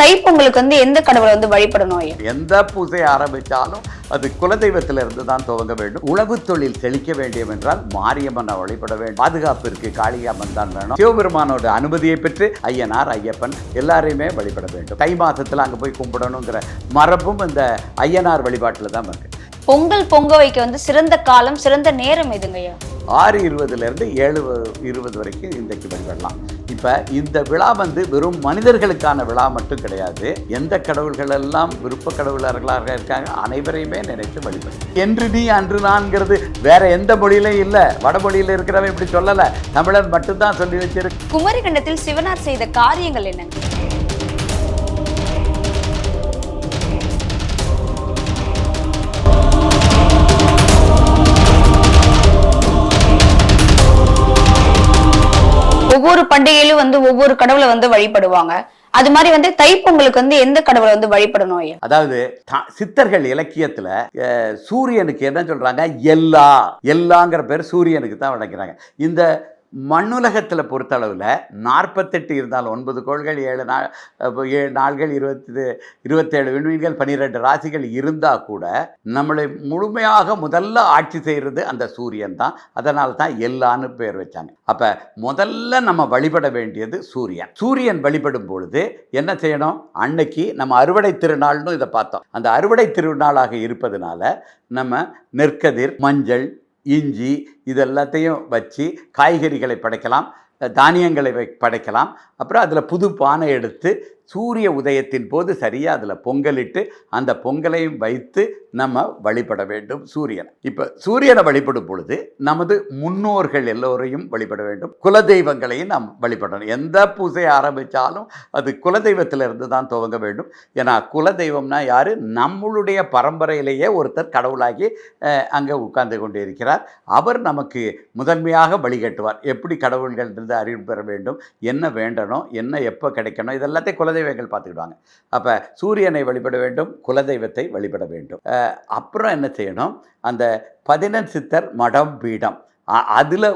தைப்பொங்கலுக்கு வந்து எந்த கடவுளை வந்து வழிபடணும் எந்த பூஜை ஆரம்பித்தாலும் அது குலதெய்வத்திலிருந்து தான் துவங்க வேண்டும். உழவு தொழில் செழிக்க வேண்டும் என்றால் மாரியம்மனை வழிபட வேண்டும். பாதுகாப்பிற்கு காளியம்மன் தான் வேணும். சிவபெருமானோட அனுமதியை பெற்று ஐயனார் ஐயப்பன் எல்லாரையுமே வழிபட வேண்டும். தை மாதத்தில் அங்கே போய் கும்பிடணுங்கிற மரபும் இந்த ஐயனார் வழிபாட்டில் தான் இருக்குது பொங்கல் பொங்க வைக்க வந்து சிறந்த காலம் சிறந்த நேரம் எதுங்க ஐயா ஆறு இருபதுலேருந்து ஏழு இருபது வரைக்கும் இன்றைக்கு வழிபடலாம் இப்போ இந்த விழா வந்து வெறும் மனிதர்களுக்கான விழா மட்டும் கிடையாது. எந்த கடவுள்கள் எல்லாம் விருப்ப கடவுளர்களாக இருக்காங்க அனைவரையுமே நினைத்து வழிபடும் என்று நீ அன்று நான்கிறது வேற எந்த மொழியிலும் இல்லை. வடமொழியில் இருக்கிறவன் இப்படி சொல்லலை. தமிழர் மட்டும்தான் சொல்லி வச்சிருக்கு குமரிக்கண்டத்தில் சிவனார் செய்த காரியங்கள் என்னங்க? ஒவ்வொரு பண்டிகையிலும் வந்து ஒவ்வொரு கடவுளை வந்து வழிபடுவாங்க. அது மாதிரி வந்து தைப்பொங்கலுக்கு வந்து எந்த கடவுளை வந்து வழிபடணும் ஐயா? அதாவது த- சித்தர்கள் இலக்கியத்துல சூரியனுக்கு என்ன சொல்றாங்க? எல்லா எல்லாங்கிற பேர் சூரியனுக்கு தான் வழங்குறாங்க இந்த மண்ணுலகத்தில் பொறுத்தளவில் நாற்பத்தெட்டு இருந்தால் ஒன்பது கோள்கள் ஏழு நாள் ஏழு நாள்கள் இருபத்தி இருபத்தேழு விண்மீன்கள் பன்னிரெண்டு ராசிகள் இருந்தால் கூட நம்மளை முழுமையாக முதல்ல ஆட்சி செய்கிறது அந்த சூரியன் தான். அதனால தான் எல்லான்னு பேர் வச்சாங்க. அப்போ முதல்ல நம்ம வழிபட வேண்டியது சூரியன். சூரியன் வழிபடும் பொழுது என்ன செய்யணும்? அன்னைக்கு நம்ம அறுவடை திருநாள்னு இதை பார்த்தோம். அந்த அறுவடை திருநாளாக இருப்பதனால நம்ம நெற்கதிர் மஞ்சள் இஞ்சி இது எல்லாத்தையும் வச்சு காய்கறிகளை படைக்கலாம் தானியங்களை வை- படைக்கலாம். அப்புறம் அதில் புது பானை எடுத்து சூரிய உதயத்தின் போது சரியாக அதில் பொங்கலிட்டு அந்த பொங்கலையும் வைத்து நம்ம வழிபட வேண்டும் சூரியன். இப்போ சூரியனை வழிபடும் பொழுது நமது முன்னோர்கள் எல்லோரையும் வழிபட வேண்டும். குலதெய்வங்களையும் நாம் வழிபடணும். எந்த பூஜையை ஆரம்பித்தாலும் அது குலதெய்வத்திலிருந்து தான் துவங்க வேண்டும். ஏன்னா குலதெய்வம்னா யார்? நம்மளுடைய பரம்பரையிலேயே ஒருத்தர் கடவுளாகி அங்கே உட்கார்ந்து கொண்டு இருக்கிறார் அவர் நமக்கு முதன்மையாக வழிகட்டுவார். எப்படி கடவுள்கள் இருந்து அறிவு பெற வேண்டும்? என்ன வேண்டணும்? என்ன எப்போ கிடைக்கணும்? இதெல்லாத்தையும் குலதெய்வங்கள் பார்த்துக்கிடுவாங்க. அப்போ சூரியனை வழிபட வேண்டும் குலதெய்வத்தை வழிபட வேண்டும். அப்புறம் என்ன செய்யணும்? அந்த பதினெண் சித்தர் மடம் பீடம். அதில்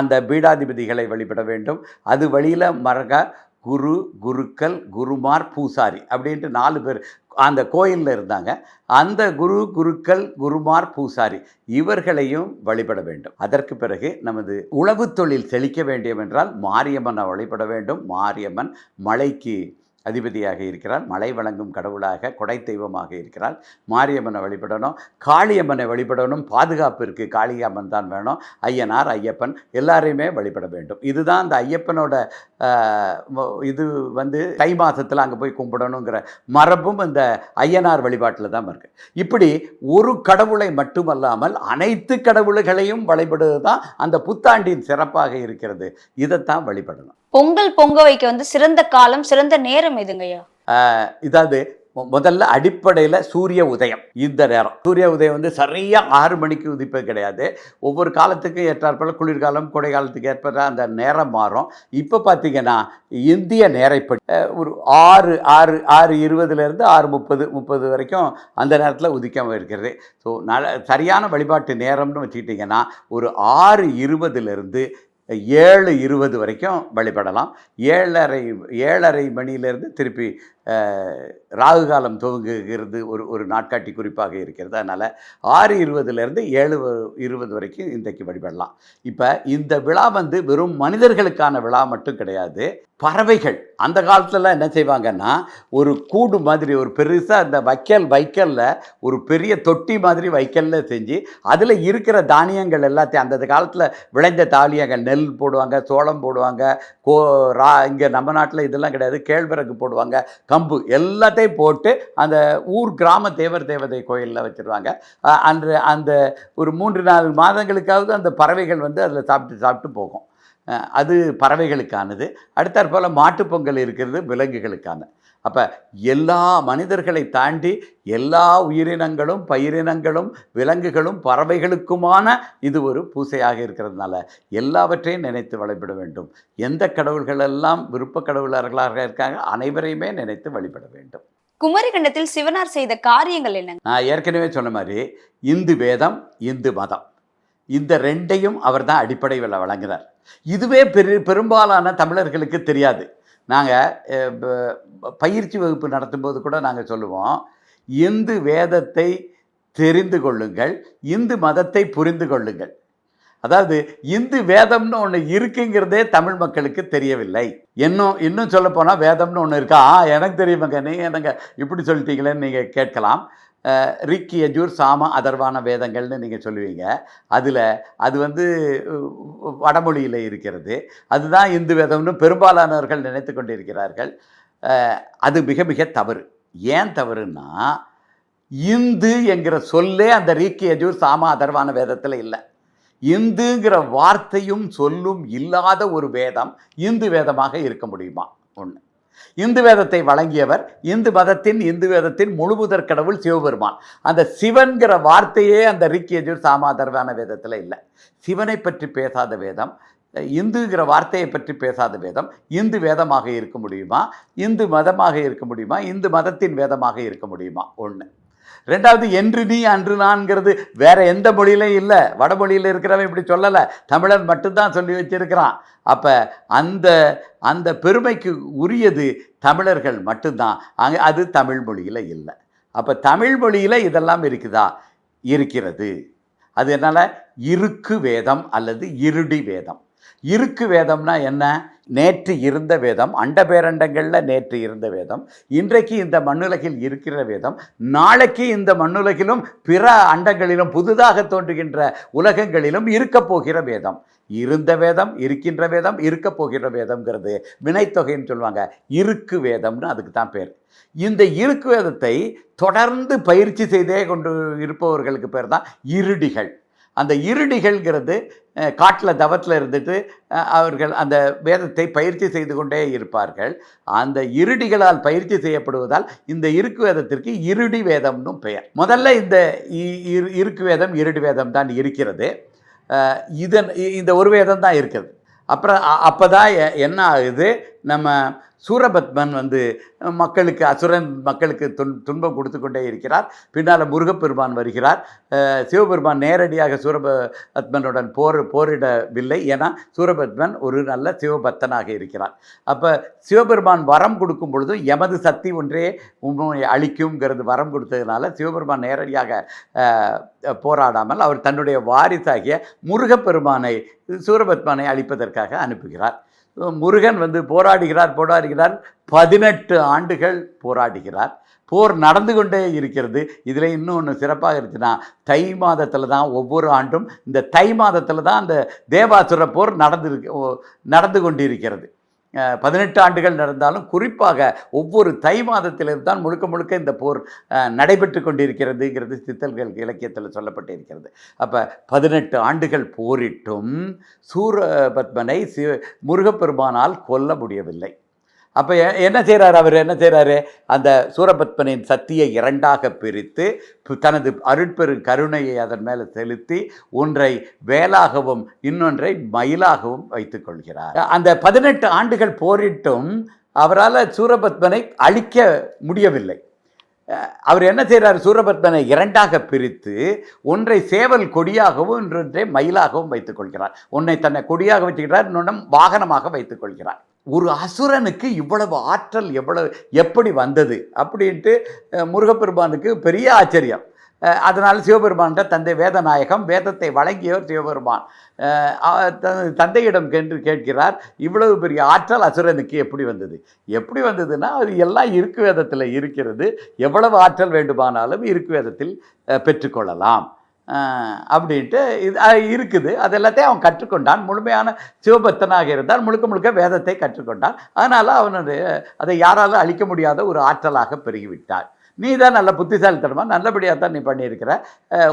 அந்த பீடாதிபதிகளை வழிபட வேண்டும். அது வழியில் மரக குரு குருக்கள் குருமார் பூசாரி அப்படின்ட்டு நாலு பேர் அந்த கோயிலில் இருந்தாங்க. அந்த குரு குருக்கள் குருமார் பூசாரி இவர்களையும் வழிபட வேண்டும். அதற்கு பிறகு நமது உழவு தொழில் செழிக்க வேண்டும் என்றால் மாரியம்மனை வழிபட வேண்டும். மாரியம்மன் மலைக்கு அதிபதியாக இருக்கிறார் மழை வழங்கும் கடவுளாக கொடை தெய்வமாக இருக்கிறார் மாரியம்மனை வழிபடணும் காளியம்மனை வழிபடணும். பாதுகாப்பிற்கு காளியம்மன் தான் வேணும். ஐயனார் ஐயப்பன் எல்லாரையுமே வழிபட வேண்டும். இதுதான் அந்த ஐயப்பனோட இது வந்து தை மாதத்தில் அங்கே போய் கும்பிடணுங்கிற மரபும் இந்த ஐயனார் வழிபாட்டில் தான் இருக்கு. இப்படி ஒரு கடவுளை மட்டுமல்லாமல் அனைத்து கடவுள்களையும் வழிபடுவது தான் அந்த புத்தாண்டின் சிறப்பாக இருக்கிறது. இதைத்தான் வழிபடணும். பொங்கல் பொங்க வைக்க வந்து சிறந்த காலம் சிறந்த நேரம் எதுங்கய்யா? இதாவது முதல்ல அடிப்படையில் சூரிய உதயம் இந்த நேரம். சூரிய உதயம் வந்து சரியாக ஆறு மணிக்கு உதிப்பது கிடையாது. ஒவ்வொரு காலத்துக்கும் ஏற்றாற்போல் குளிர்காலம் கோடை காலத்துக்கு ஏற்பட அந்த நேரம் மாறும். இப்போ பார்த்தீங்கன்னா இந்திய நேரைப்படி ஒரு ஆறு ஆறு ஆறு இருபதுலேருந்து ஆறு முப்பது முப்பது வரைக்கும் அந்த நேரத்தில் உதிக்காமல் இருக்கிறது. ஸோ நல்ல சரியான வழிபாட்டு நேரம்னு வச்சுக்கிட்டிங்கன்னா ஒரு ஆறு இருபதுலேருந்து ஏழு இருபது வரைக்கும் வழிபடலாம். ஏழரை ஏழரை மணியிலேருந்து திருப்பி ராகு காலம் துவங்குகிறது ஒரு ஒரு நாட்காட்டி குறிப்பாக இருக்கிறது. அதனால் ஆறு இருபதுலேருந்து ஏழு இருபது வரைக்கும் இன்றைக்கு வழிபடலாம். இப்போ இந்த விழா வந்து வெறும் மனிதர்களுக்கான விழா மட்டும் கிடையாது பறவைகள். அந்த காலத்துலலாம் என்ன செய்வாங்கன்னா ஒரு கூடு மாதிரி ஒரு பெருசாக அந்த வைக்கல் வைக்கலில் ஒரு பெரிய தொட்டி மாதிரி வைக்கலில் செஞ்சு அதில் இருக்கிற தானியங்கள் எல்லாத்தையும் அந்த காலத்தில் விளைந்த தானியங்கள் நெல் போடுவாங்க சோளம் போடுவாங்க கோ ரா இங்கே நம்ம நாட்டில் இதெல்லாம் கிடையாது கேழ்வரகு போடுவாங்க கம்பு எல்லாத்தையும் போட்டு அந்த ஊர் கிராம தேவர் தேவதை கோயிலில் வச்சுருவாங்க. அன்று அந்த ஒரு மூன்று நாலு மாதங்களுக்காவது அந்த பறவைகள் வந்து அதில் சாப்பிட்டு சாப்பிட்டு போகும். அது பறவைகளுக்கானது. அடுத்தாற்போல் மாட்டுப்பொங்கல் இருக்கிறது விலங்குகளுக்கான. அப்போ எல்லா மனிதர்களை தாண்டி எல்லா உயிரினங்களும் பயிரினங்களும் விலங்குகளும் பறவைகளுக்குமான இது ஒரு பூசையாக இருக்கிறதுனால எல்லாவற்றையும் நினைத்து வழிபட வேண்டும். எந்த கடவுள்களெல்லாம் விருப்ப கடவுளர்களாக இருக்காங்க அனைவரையுமே நினைத்து வழிபட வேண்டும். குமரிக்கண்டத்தில் சிவனார் செய்த காரியங்கள் என்னங்க? நான் ஏற்கனவே சொன்ன மாதிரி இந்து வேதம் இந்து மதம். இந்த ரெண்டையும் அவர் தான் அடிப்படையில் வழங்கினார். இதுவே பெரு பெரும்பாலான தமிழர்களுக்கு தெரியாது. நாங்கள் பயிற்சி வகுப்பு நடத்தும்போது கூட நாங்கள் சொல்லுவோம் இந்து வேதத்தை தெரிந்து கொள்ளுங்கள் இந்து மதத்தை புரிந்து கொள்ளுங்கள். அதாவது இந்து வேதம்னு ஒன்று இருக்குங்கிறதே தமிழ் மக்களுக்கு தெரியவில்லை. இன்னும் இன்னும் சொல்லப்போனால் வேதம்னு ஒன்று இருக்கா? ஆ எனக்கு தெரியுமாங்க நீங்கள் எனக்கு இப்படி சொல்லிட்டீங்களேன்னு நீங்கள் கேட்கலாம். ரிக்கி அஜூர் சாம அதர்வான வேதங்கள்னு நீங்கள் சொல்லுவீங்க. அதில் அது வந்து வடமொழியில் இருக்கிறது. அதுதான் இந்து வேதம்னு பெரும்பாலானவர்கள் நினைத்து கொண்டிருக்கிறார்கள். அது மிக மிக தவறு. ஏன் தவறுன்னா இந்து என்கிற சொல்லே அந்த ரீக்கி அஜூர் சாம அதர்வான வேதத்தில் இல்லை. இந்துங்கிற வார்த்தையும் சொல்லும் இல்லாத ஒரு வேதம் இந்து வேதமாக இருக்க முடியுமா? ஒன்று இந்து வேதத்தை வழங்கியவர் இந்து மதத்தின் இந்து வேதத்தின் முழுமுதற் கடவுள் சிவபெருமான். அந்த சிவன்கிற வார்த்தையே அந்த ரிக்கியஜூர் சாமாதர்வான வேதத்தில் இல்லை. சிவனை பற்றி பேசாத வேதம் இந்துங்கிற வார்த்தையை பற்றி பேசாத வேதம் இந்து வேதமாக இருக்க முடியுமா? இந்து மதமாக இருக்க முடியுமா? இந்து மதத்தின் வேதமாக இருக்க முடியுமா? ஒன்று ரெண்டாவது என்று நீ அன்று நான்கிறது வேற எந்த மொழியிலையும் இல்லை. வடமொழியில் இருக்கிறவன் இப்படி சொல்லலை. தமிழன் மட்டும்தான் சொல்லி வச்சிருக்கிறான். அப்போ அந்த அந்த பெருமைக்கு உரியது தமிழர்கள் மட்டும்தான். அங்கே அது தமிழ் மொழியில் இல்லை. அப்போ தமிழ் மொழியில் இதெல்லாம் இருக்குதா? இருக்கிறது. அது என்னால் இருக்கு வேதம் அல்லது இருடி வேதம். இருக்கு வேதம்னா என்ன? நேற்று இருந்த வேதம் அண்ட பேரண்டங்களில் நேற்று இருந்த வேதம் இன்றைக்கு இந்த மண்ணுலகில் இருக்கிற வேதம் நாளைக்கு இந்த மண்ணுலகிலும் பிற அண்டங்களிலும் புதிதாக தோன்றுகின்ற உலகங்களிலும் இருக்கப் போகிற வேதம். இருந்த வேதம் இருக்கின்ற வேதம் இருக்கப் போகிற வேதம்ங்கிறது வினைத்தொகைன்னு சொல்லுவாங்க. இருக்கு வேதம்னு அதுக்கு தான் பேர். இந்த இருக்கு வேதத்தை தொடர்ந்து பயிற்சி செய்தே கொண்டு இருப்பவர்களுக்கு பேர் தான் இருடிகள். அந்த இருடிகள்ங்கிறது காட்டில் தவத்தில் இருந்துட்டு அவர்கள் அந்த வேதத்தை பயிற்சி செய்து கொண்டே இருப்பார்கள். அந்த இருடிகளால் பயிற்சி செய்யப்படுவதால் இந்த இருக்கு வேதத்திற்கு இருடி வேதம்னு பெயர். முதல்ல இந்த இ- இரு- இருக்கு வேதம் இருடி வேதம் தான் இருக்கிறது. இதன் இ- இந்த ஒரு வேதம் தான் இருக்கிறது அப்புறம் அப்போ தான் என்ன ஆகுது? நம்ம சூரபத்மன் வந்து மக்களுக்கு அசுரன் மக்களுக்கு துன் துன்பம் கொடுத்து கொண்டே இருக்கிறார். பின்னால் முருகப்பெருமான் வருகிறார். சிவபெருமான் நேரடியாக சூரபத்மனுடன் போர் போரிடவில்லை. ஏன்னா சூரபத்மன் ஒரு நல்ல சிவபக்தனாக இருக்கிறார். அப்போ சிவபெருமான் வரம் கொடுக்கும் பொழுது எமது சக்தி ஒன்றே உண்மை அளிக்குங்கிறது வரம் கொடுத்ததுனால சிவபெருமான் நேரடியாக போராடாமல் அவர் தன்னுடைய வாரிசாகிய முருகப்பெருமானை சூரபத்மனை அழிப்பதற்காக அனுப்புகிறார். முருகன் வந்து போராடுகிறார் போராடுகிறார். பதினெட்டு ஆண்டுகள் போராடுகிறார். போர் நடந்து கொண்டே இருக்கிறது. இதில் இன்னும் ஒன்று சிறப்பாக இருக்குன்னா தை மாதத்தில் தான் ஒவ்வொரு ஆண்டும் இந்த தை மாதத்தில் தான் அந்த தேவாசுர போர் நடந்து நடந்து கொண்டிருக்கிறது. பதினெட்டு ஆண்டுகள் நடந்தாலும் குறிப்பாக ஒவ்வொரு தை மாதத்திலிருந்து தான் முழுக்க முழுக்க இந்த போர் நடைபெற்று கொண்டிருக்கிறதுங்கிறது சித்தல்கள் இலக்கியத்தில் சொல்லப்பட்டிருக்கிறது. அப்போ பதினெட்டு ஆண்டுகள் போரிட்டும் சூரபத்மனை சி முருகப்பெருமானால் கொல்ல முடியவில்லை. அப்போ என்ன செய்கிறார் அவர்? என்ன செய்கிறாரு அந்த சூரபத்மனின் சக்தியை இரண்டாக பிரித்து தனது அருட்பெரு கருணையை அதன் மேலே செலுத்தி ஒன்றை வேலாகவும் இன்னொன்றை மயிலாகவும் வைத்துக் கொள்கிறார். அந்த பதினெட்டு ஆண்டுகள் போரிட்டும் அவரால் சூரபத்மனை அழிக்க முடியவில்லை. அவர் என்ன செய்கிறார் சூரபத்மனை இரண்டாக பிரித்து ஒன்றை சேவல் கொடியாகவும் இன்னொன்றை மயிலாகவும் வைத்துக் கொள்கிறார். ஒன்றை தன்னை கொடியாக வச்சுக்கிறார் இன்னொன்றும் வாகனமாக வைத்துக் கொள்கிறார். ஒரு அசுரனுக்கு இவ்வளவு ஆற்றல் எவ்வளவு எப்படி வந்தது? அப்படின்ட்டு முருகப்பெருமானுக்கு பெரிய ஆச்சரியம். அதனால் சிவபெருமான்கிட்ட தந்தை வேதநாயகம் வேதத்தை வழங்கியவர் சிவபெருமான். தந்தையிடம் என்று கேட்கிறார் இவ்வளவு பெரிய ஆற்றல் அசுரனுக்கு எப்படி வந்தது? எப்படி வந்ததுன்னா அது எல்லாம் இருக்கு வேதத்தில் இருக்கிறது. எவ்வளவு ஆற்றல் வேண்டுமானாலும் இருக்கு வேதத்தில் பெற்றுக்கொள்ளலாம். அப்படின்ட்டு இது இருக்குது. அது எல்லாத்தையும் அவன் கற்றுக்கொண்டான். முழுமையான சிவபக்தனாக இருந்தால் முழுக்க முழுக்க வேதத்தை கற்றுக்கொண்டான். அதனால் அவனுடைய அதை யாராலும் அழிக்க முடியாத ஒரு ஆற்றலாக பெருகிவிட்டார் நீ தான் நல்ல புத்திசாலித்தனமாக நல்லபடியாக தான் நீ பண்ணியிருக்கிற.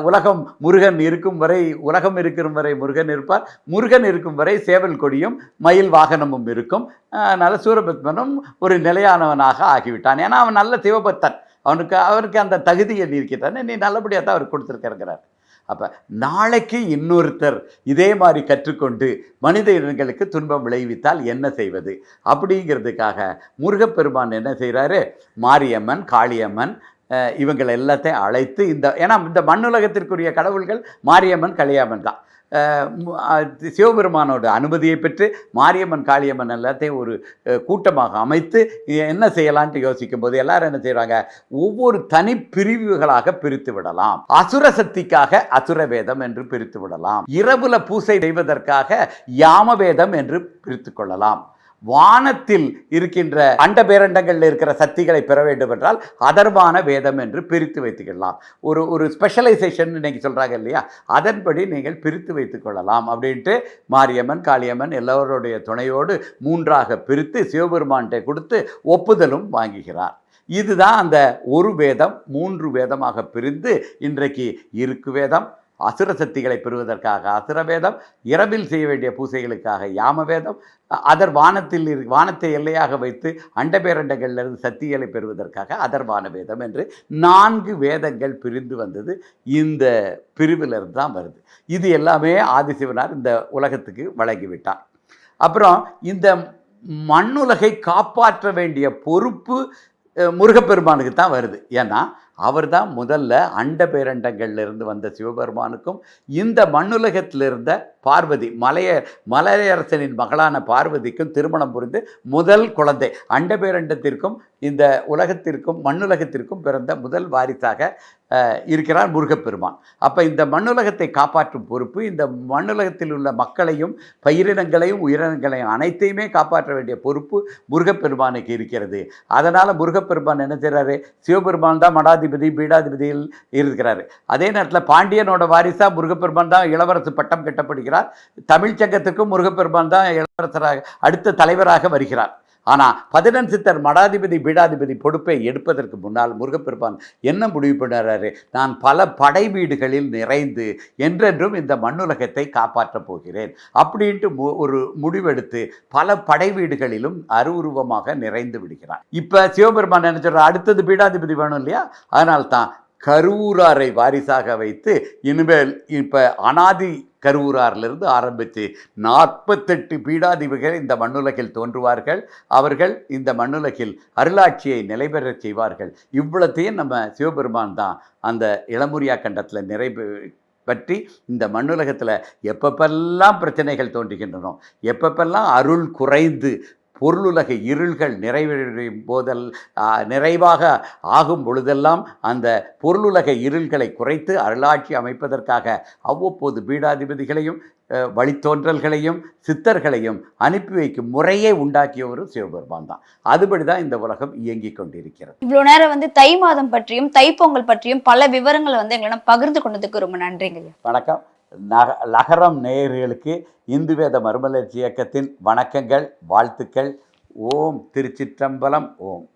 உலகம் முருகன் இருக்கும் வரை உலகம் இருக்கும் வரை முருகன் இருப்பார். முருகன் இருக்கும் வரை சேவல் கொடியும் மயில் வாகனமும் இருக்கும். அதனால் சூரபத்மனும் ஒரு நிலையானவனாக ஆகிவிட்டான். ஏன்னா அவன் நல்ல சிவபக்தன். அவனுக்கு அவருக்கு அந்த தகுதியை நீ இருக்கிறானே நீ நல்லபடியாக தான் அவர் கொடுத்துருக்கிறார் அப்போ நாளைக்கு இன்னொருத்தர் இதே மாதிரி கற்றுக்கொண்டு மனித இனங்களுக்கு துன்பம் விளைவித்தால் என்ன செய்வது? அப்படிங்கிறதுக்காக முருகப்பெருமான் என்ன செய்கிறாரு மாரியம்மன் காளியம்மன் இவங்களை எல்லாத்தையும் அழைத்து இந்த ஏன்னா இந்த மண்ணுலகத்திற்குரிய கடவுள்கள் மாரியம்மன் கலியம்மன் தான். சிவபெருமானோட அனுமதியை பெற்று மாரியம்மன் காளியம்மன் எல்லாத்தையும் ஒரு கூட்டமாக அமைத்து என்ன செய்யலான்ட்டு யோசிக்கும் போது எல்லாரும் என்ன செய்கிறாங்க ஒவ்வொரு தனி பிரிவுகளாக பிரித்து விடலாம். அசுர சக்திக்காக அசுர வேதம் என்று பிரித்து விடலாம். இரவுல பூசை செய்வதற்காக யாம வேதம் என்று பிரித்து கொள்ளலாம். வானத்தில் இருக்கின்ற அண்ட பேரண்டங்களில் இருக்கிற சக்திகளை பெற வேண்டும் என்றால் அதர்வான வேதம் என்று பிரித்து வைத்துக்கொள்ளலாம். ஒரு ஒரு ஸ்பெஷலைசேஷன் இன்னைக்கு சொல்றாங்க இல்லையா? அதன்படி நீங்கள் பிரித்து வைத்துக்கொள்ளலாம் அப்படின்ட்டு மாரியம்மன் காளியம்மன் எல்லோருடைய துணையோடு மூன்றாக பிரித்து சிவபெருமான்கிட்ட கொடுத்து ஒப்புதலும் வாங்குகிறார். இதுதான் அந்த ஒரு வேதம் மூன்று வேதமாக பிரிந்து இன்றைக்கு இருக்கு வேதம். அசுர சக்திகளை பெறுவதற்காக அசுரவேதம் இரவில் செய்ய வேண்டிய பூசைகளுக்காக யாம வேதம் அதர் வானத்தில் இரு வானத்தை எல்லையாக வைத்து அண்டபேரண்டங்களிலிருந்து சக்திகளை பெறுவதற்காக அதர்வான வேதம் என்று நான்கு வேதங்கள் பிரிந்து வந்தது. இந்த பிரிவிலிருந்து தான் வருது. இது எல்லாமே ஆதிசிவனார் இந்த உலகத்துக்கு வழங்கிவிட்டார். அப்புறம் இந்த மண்ணுலகை காப்பாற்ற வேண்டிய பொறுப்பு முருகப்பெருமானுக்கு தான் வருது. ஏன்னா அவர் தான் முதல்ல அண்ட பேரண்டங்கள்லேருந்து வந்த சிவபெருமானுக்கும் இந்த மண்ணுலகத்தில் இருந்த பார்வதி மலைய மலையரசனின் மகளான பார்வதிக்கும் திருமணம் புரிந்து முதல் குழந்தை. அண்ட பேரண்டத்திற்கும் இந்த உலகத்திற்கும் மண்ணுலகத்திற்கும் பிறந்த முதல் வாரிசாக இருக்கிறார் முருகப்பெருமான். அப்போ இந்த மண்ணுலகத்தை காப்பாற்றும் பொறுப்பு இந்த மண்ணுலகத்தில் உள்ள மக்களையும் பயிரினங்களையும் உயிரினங்களையும் அனைத்தையுமே காப்பாற்ற வேண்டிய பொறுப்பு முருகப்பெருமானுக்கு இருக்கிறது. அதனால் முருகப்பெருமான் என்ன செய்கிறாரு சிவபெருமான் தான் மடாதிபதி பீடாதிபதியில் இருக்கிறார். அதே நேரத்தில் பாண்டியனோட வாரிசா முருகப்பெருமான் தான் இளவரசு பட்டம் கட்டப்படுகிறார். தமிழ்ச்சங்கத்துக்கும் முருகப்பெருமான் தான் இளவரசராக அடுத்த தலைவராக வருகிறார். ஆனால் பதினெண் சித்தர் மடாதிபதி பீடாதிபதி பொறுப்பை எடுப்பதற்கு முன்னால் முருகப்பெருமான் என்ன முடிவு பண்ணுறாரு நான் பல படை வீடுகளில் நிறைந்து என்றென்றும் இந்த மண்ணுலகத்தை காப்பாற்றப் போகிறேன். அப்படின்ட்டு மு- ஒரு முடிவெடுத்து பல படை வீடுகளிலும் அருவுருவமாக நிறைந்து விடுகிறான் இப்போ சிவபெருமான் என்ன அடுத்தது பீடாதிபதி வேணும் இல்லையா? அதனால்தான் கருவூராரை வாரிசாக வைத்து இனிமேல் இப்போ அனாதி கருவூராரிலிருந்து ஆரம்பித்து நாற்பத்தெட்டு பீடாதிபதிகள் இந்த மண்ணுலகில் தோன்றுவார்கள். அவர்கள் இந்த மண்ணுலகில் அருளாட்சியை நிலைபெறச் செய்வார்கள். இவ்வளத்தையும் நம்ம சிவபெருமான் தான் அந்த இளமுரியா கண்டத்தில் நிறைவு பற்றி இந்த மண்ணுலகத்தில் எப்பப்பெல்லாம் பிரச்சனைகள் தோன்றுகின்றனோ எப்பப்பெல்லாம் அருள் குறைந்து பொருளுலக இருள்கள் நிறைவேறும் போதல் நிறைவாக ஆகும் பொழுதெல்லாம் அந்த பொருளுலக இருள்களை குறைத்து அருளாட்சி அமைப்பதற்காக அவ்வப்போது பீடாதிபதிகளையும் வழித்தோன்றல்களையும் சித்தர்களையும் அனுப்பி வைக்கும் முறையை உண்டாக்கியவரும் சிவபெருமான் தான். அதுபடி தான் இந்த உலகம் இயங்கிக் கொண்டிருக்கிறது. இவ்வளவு நேரம் வந்து தை மாதம் பற்றியும் தைப்பொங்கல் பற்றியும் பல விவரங்களை வந்து எங்களிடம் பகிர்ந்து கொண்டதுக்கு ரொம்ப நன்றிங்க. வணக்கம். நக லகரம் நேயர்களுக்கு இந்து வேத மறுமலர்ச்சி இயக்கத்தின் வணக்கங்கள் வாழ்த்துக்கள். ஓம் திருச்சிற்றம்பலம் ஓம்.